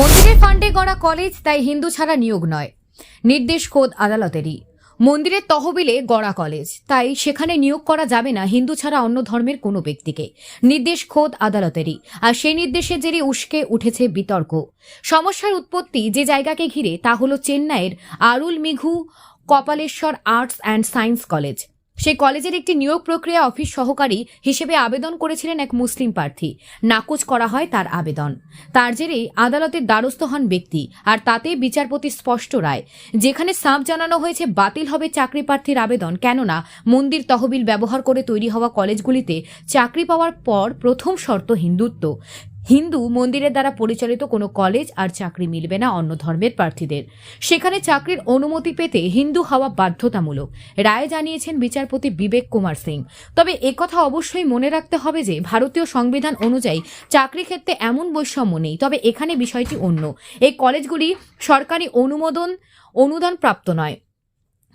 মন্দিরের ফান্ডে গড়া কলেজ, তাই হিন্দু ছাড়া নিয়োগ নয়। নির্দেশ খোদ আদালতেরই। মন্দিরের তহবিলে গড়া কলেজ, তাই সেখানে নিয়োগ করা যাবে না হিন্দু ছাড়া অন্য ধর্মের কোনো ব্যক্তিকে। নির্দেশ খোদ আদালতেরই, আর সেই নির্দেশের জেরে উস্কে উঠেছে বিতর্ক। সমস্যার উৎপত্তি যে জায়গাকে ঘিরে তা হল চেন্নাইয়ের Arulmigu Kapaleeshwarar arts and science college. সেই কলেজের একটি নিয়োগ প্রক্রিয়া অফিস সহকারী হিসেবে আবেদন করেছিলেন এক মুসলিম প্রার্থী। নাকচ করা হয় তার আবেদন। তার জেরেই আদালতের দ্বারস্থ হন ব্যক্তি, আর তাতে বিচারপতি স্পষ্ট রায়। যেখানে সাপ জানানো হয়েছে বাতিল হবে চাকরি প্রার্থীর আবেদন, কেননা মন্দির তহবিল ব্যবহার করে তৈরি হওয়া কলেজগুলিতে চাকরি পাওয়ার পর প্রথম শর্ত হিন্দুত্ব। হিন্দু মন্দিরের দ্বারা পরিচালিত কোনো কলেজ আর চাকরি মিলবে না অন্য ধর্মের প্রার্থীদের। সেখানে চাকরির অনুমতি পেতে হিন্দু হওয়া বাধ্যতামূলক, রায় জানিয়েছেন বিচারপতি বিবেক কুমার সিং। তবে একথা অবশ্যই মনে রাখতে হবে যে, ভারতীয় সংবিধান অনুযায়ী চাকরি ক্ষেত্রে এমন বৈষম্য নেই। তবে এখানে বিষয়টি অন্য। এই কলেজগুলি সরকারি অনুমোদন অনুদান প্রাপ্ত নয়।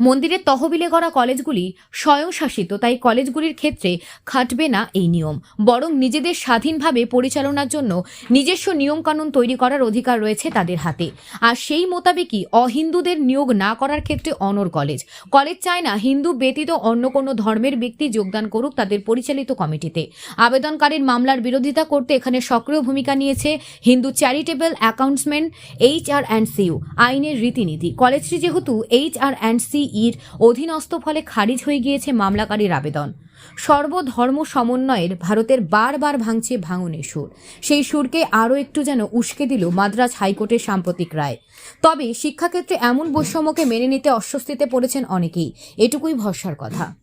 মন্দিরের তহবিলে গড়া কলেজগুলি স্বয়ংশাসিত, তাই কলেজগুলির ক্ষেত্রে খাটবে না এই নিয়ম। বরং নিজেদের স্বাধীনভাবে পরিচালনার জন্য নিজস্ব নিয়মকানুন তৈরি করার অধিকার রয়েছে তাদের হাতে। আর সেই মোতাবেকই অহিন্দুদের নিয়োগ না করার ক্ষেত্রে অনর কলেজ। কলেজ চায় না হিন্দু ব্যতীত অন্য কোনো ধর্মের ব্যক্তি যোগদান করুক তাদের পরিচালিত কমিটিতে। আবেদনকারীর মামলার বিরোধিতা করতে এখানে সক্রিয় ভূমিকা নিয়েছে হিন্দু চ্যারিটেবল অ্যাকাউন্টসমেন্ট এইচ আর অ্যান্ড সিউ, আইনের রীতিনীতি। কলেজটি যেহেতু এইচ আর অ্যান্ড সি ইর অধীনস্থ ফলে খারিজ হয়ে গিয়েছে মামলাকারীর আবেদন। সর্বধর্ম সমন্বয়ের ভারতের বারবার ভাঙছে ভাঙনের সুর। সেই সুরকে আরও একটু যেন উস্কে দিল মাদ্রাজ হাইকোর্টের সাম্প্রতিক রায়। তবে শিক্ষাক্ষেত্রে এমন বৈষম্যকে মেনে নিতে অস্বস্তিতে পড়েছেন অনেকেই। এটুকুই ভরসার কথা।